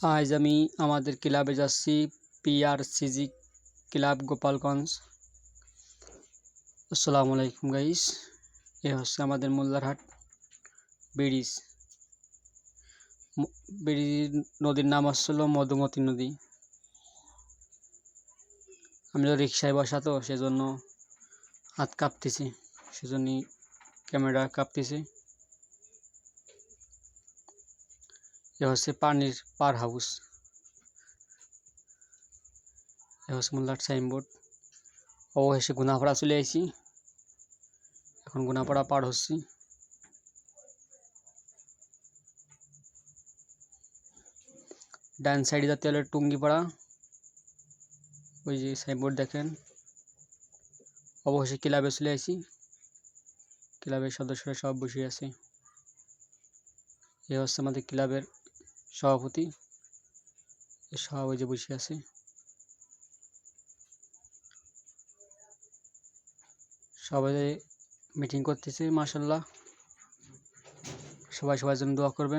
আজ আমি আমাদের ক্লাবে যাচ্ছি পিআরসিজি ক্লাব গোপালগঞ্জ। আসসালামু আলাইকুম গাইস, এ হচ্ছে আমাদের মোল্লারহাট ব্রিজ। ব্রিজ নদীর নাম আসছিল মধুমতি নদী। আমি তো রিক্সায় বসা তো, সেজন্য হাত কাঁপতেছি, সেজন্যই ক্যামেরা কাঁপতেছে। এ হচ্ছে পানির পার হাউস। এ হচ্ছে মোল্লার সাইনবোর্ড। ও এসে গুনাপাড়া চলে আইছি। এখন গুনাপাড়া পার হচ্ছি। ডান সাইডে যাতে হলে টুঙ্গিপাড়া। ওই যে সাইনবোর্ড দেখেন। অবশেষে ক্লাবে চলে আসি ক্লাবের সদস্যরা সব বসে আছে। এ হচ্ছে আমাদের ক্লাবের সভাপতি সভাপতি বসে আছে। সবাই মিটিং করতেছে মাসাল্লাহ সবাই সবার জন্য দোয়া করবেন।